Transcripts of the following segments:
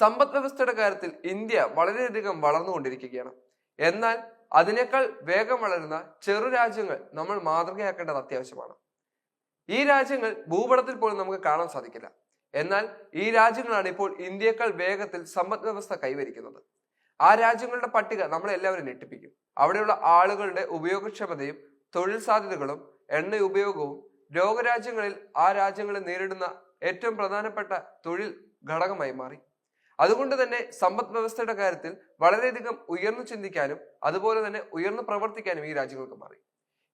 സമ്പദ് വ്യവസ്ഥയുടെ കാര്യത്തിൽ ഇന്ത്യ വളരെയധികം വളർന്നുകൊണ്ടിരിക്കുകയാണ്. എന്നാൽ അതിനേക്കാൾ വേഗം വളരുന്ന ചെറു രാജ്യങ്ങൾ നമ്മൾ മാതൃകയാക്കേണ്ടത് അത്യാവശ്യമാണ്. ഈ രാജ്യങ്ങൾ ഭൂപടത്തിൽ പോലും നമുക്ക് കാണാൻ സാധിക്കില്ല. എന്നാൽ ഈ രാജ്യങ്ങളാണ് ഇപ്പോൾ ഇന്ത്യയേക്കാൾ വേഗത്തിൽ സമ്പദ് വ്യവസ്ഥ കൈവരിക്കുന്നത്. ആ രാജ്യങ്ങളുടെ പട്ടിക നമ്മളെ എല്ലാവരും ഞെട്ടിപ്പിക്കും. അവിടെയുള്ള ആളുകളുടെ ഉപയോഗക്ഷമതയും തൊഴിൽ സാധ്യതകളും എണ്ണ ഉപയോഗവും രോഗരാജ്യങ്ങളിൽ ആ രാജ്യങ്ങളെ നേരിടുന്ന ഏറ്റവും പ്രധാനപ്പെട്ട തൊഴിൽ ഘടകമായി മാറി. അതുകൊണ്ട് തന്നെ സമ്പദ് വ്യവസ്ഥയുടെ കാര്യത്തിൽ വളരെയധികം ഉയർന്നു ചിന്തിക്കാനും അതുപോലെ തന്നെ ഉയർന്നു പ്രവർത്തിക്കാനും ഈ രാജ്യങ്ങൾക്ക് മാറി.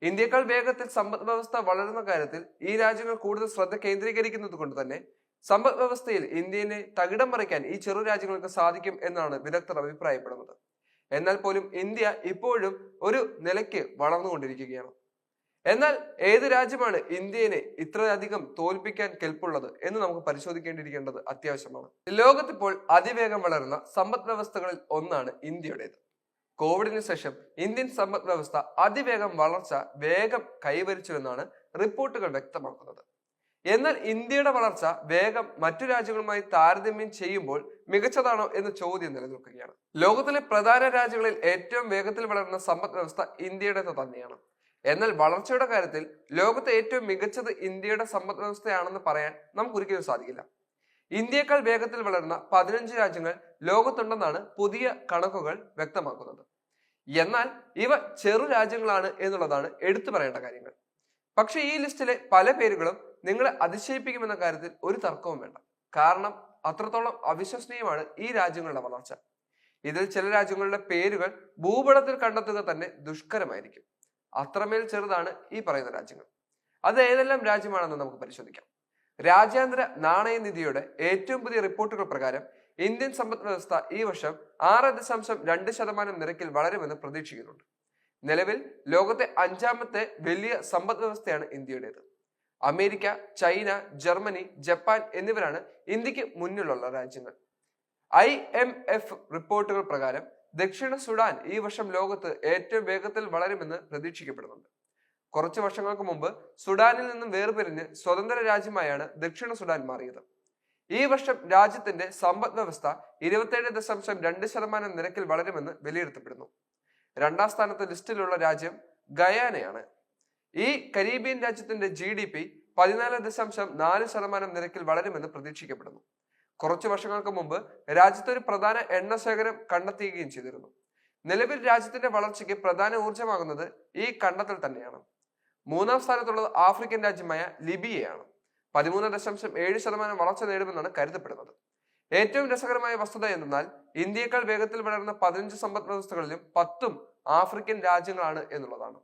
ഇന്ത്യക്കാൾ വേഗത്തിൽ സമ്പദ് വ്യവസ്ഥ വളരുന്ന കാര്യത്തിൽ ഈ രാജ്യങ്ങൾ കൂടുതൽ ശ്രദ്ധ കേന്ദ്രീകരിക്കുന്നത് കൊണ്ട് തന്നെ സമ്പദ് വ്യവസ്ഥയിൽ ഇന്ത്യനെ തകിടം മറിക്കാൻ ഈ ചെറു രാജ്യങ്ങൾക്ക് സാധിക്കും എന്നാണ് വിദഗ്ധർ അഭിപ്രായപ്പെടുന്നത്. എന്നാൽ പോലും ഇന്ത്യ ഇപ്പോഴും ഒരു നിലയ്ക്ക് വളർന്നുകൊണ്ടിരിക്കുകയാണ്. എന്നാൽ ഏത് രാജ്യമാണ് ഇന്ത്യയെ ഇത്രയധികം തോൽപ്പിക്കാൻ കെൽപ്പുള്ളത് എന്ന് നമുക്ക് പരിശോധിക്കേണ്ടിയിരിക്കേണ്ടത് അത്യാവശ്യമാണ്. ലോകത്തിപ്പോൾ അതിവേഗം വളരുന്ന സമ്പദ് വ്യവസ്ഥകളിൽ ഒന്നാണ് ഇന്ത്യയുടേത്. കോവിഡിന് ശേഷം ഇന്ത്യൻ സമ്പദ് വ്യവസ്ഥ അതിവേഗം വളർച്ച വേഗം കൈവരിച്ചുവെന്നാണ് റിപ്പോർട്ടുകൾ വ്യക്തമാക്കുന്നത്. എന്നാൽ ഇന്ത്യയുടെ വളർച്ച വേഗം മറ്റു രാജ്യങ്ങളുമായി താരതമ്യം ചെയ്യുമ്പോൾ മികച്ചതാണോ എന്ന ചോദ്യം നിലനിൽക്കുകയാണ്. ലോകത്തിലെ പ്രധാന രാജ്യങ്ങളിൽ ഏറ്റവും വേഗത്തിൽ വളരുന്ന സമ്പദ് വ്യവസ്ഥ ഇന്ത്യയുടേത് തന്നെയാണ്. എന്നാൽ വളർച്ചയുടെ കാര്യത്തിൽ ലോകത്തെ ഏറ്റവും മികച്ചത് ഇന്ത്യയുടെ സമ്പദ് വ്യവസ്ഥയാണെന്ന് പറയാൻ നമുക്ക് ഒരിക്കലും സാധിക്കില്ല. ഇന്ത്യയേക്കാൾ വേഗത്തിൽ വളരുന്ന പതിനഞ്ച് രാജ്യങ്ങൾ ലോകത്തുണ്ടെന്നാണ് പുതിയ കണക്കുകൾ വ്യക്തമാക്കുന്നത്. എന്നാൽ ഇവ ചെറു രാജ്യങ്ങളാണ് എന്നുള്ളതാണ് എടുത്തു പറയേണ്ട കാര്യങ്ങൾ. പക്ഷെ ഈ ലിസ്റ്റിലെ പല പേരുകളും നിങ്ങളെ അതിശയിപ്പിക്കുമെന്ന കാര്യത്തിൽ ഒരു തർക്കവും വേണ്ട. കാരണം അത്രത്തോളം അവിശ്വസനീയമാണ് ഈ രാജ്യങ്ങളുടെ വളർച്ച. ഇതിൽ ചില രാജ്യങ്ങളുടെ പേരുകൾ ഭൂപടത്തിൽ കണ്ടെത്തുക തന്നെ ദുഷ്കരമായിരിക്കും. അത്രമേൽ ചെറുതാണ് ഈ പറയുന്ന രാജ്യങ്ങൾ. അത് ഏതെല്ലാം രാജ്യമാണെന്ന് നമുക്ക് പരിശോധിക്കാം. രാജ്യാന്തര നാണയനിധിയുടെ ഏറ്റവും പുതിയ റിപ്പോർട്ടുകൾ പ്രകാരം ഇന്ത്യൻ സമ്പദ് വ്യവസ്ഥ ഈ വർഷം ആറ് ദശാംശം രണ്ട് ശതമാനം നിരക്കിൽ വളരുമെന്ന് പ്രതീക്ഷിക്കുന്നുണ്ട്. നിലവിൽ ലോകത്തെ അഞ്ചാമത്തെ വലിയ സമ്പദ് വ്യവസ്ഥയാണ് ഇന്ത്യയുടേത്. അമേരിക്ക ചൈന ജർമ്മനി ജപ്പാൻ എന്നിവരാണ് ഇന്ത്യയ്ക്ക് മുന്നിലുള്ള രാജ്യങ്ങൾ. ഐ എം എഫ് റിപ്പോർട്ടുകൾ പ്രകാരം ദക്ഷിണ സുഡാൻ ഈ വർഷം ലോകത്ത് ഏറ്റവും വേഗത്തിൽ വളരുമെന്ന് പ്രതീക്ഷിക്കപ്പെടുന്നുണ്ട്. കുറച്ച് വർഷങ്ങൾക്ക് മുമ്പ് സുഡാനിൽ നിന്നും വേർപിരിഞ്ഞ് സ്വതന്ത്ര രാജ്യമായാണ് ദക്ഷിണ സുഡാൻ മാറിയത്. ഈ വർഷം രാജ്യത്തിന്റെ സമ്പദ് വ്യവസ്ഥ ഇരുപത്തേഴ് ദശാംശം രണ്ട് ശതമാനം നിരക്കിൽ വളരുമെന്ന് വിലയിരുത്തപ്പെടുന്നു. രണ്ടാം സ്ഥാനത്ത് ലിസ്റ്റിലുള്ള രാജ്യം ഗയാനയാണ്. ഈ കരീബിയൻ രാജ്യത്തിന്റെ ജി ഡി പി പതിനാല് ദശാംശം നാല് ശതമാനം നിരക്കിൽ വളരുമെന്ന് പ്രതീക്ഷിക്കപ്പെടുന്നു. കുറച്ചു വർഷങ്ങൾക്ക് മുമ്പ് രാജ്യത്ത് ഒരു പ്രധാന എണ്ണ ശേഖരം കണ്ടെത്തുകയും ചെയ്തിരുന്നു. നിലവിൽ രാജ്യത്തിന്റെ വളർച്ചയ്ക്ക് പ്രധാന ഊർജമാകുന്നത് ഈ കണ്ടെത്തൽ തന്നെയാണ്. മൂന്നാം സ്ഥാനത്തുള്ളത് ആഫ്രിക്കൻ രാജ്യമായ ലിബിയയാണ്. പതിമൂന്ന് ദശാംശം ഏഴ് ശതമാനം വളർച്ച നേടുമെന്നാണ് കരുതപ്പെടുന്നത്. ഏറ്റവും രസകരമായ വസ്തുത എന്തെന്നാൽ ഇന്ത്യയേക്കാൾ വേഗത്തിൽ വളരുന്ന പതിനഞ്ച് സമ്പദ് വ്യവസ്ഥകളിലും പത്തും ആഫ്രിക്കൻ രാജ്യങ്ങളാണ് എന്നുള്ളതാണ്.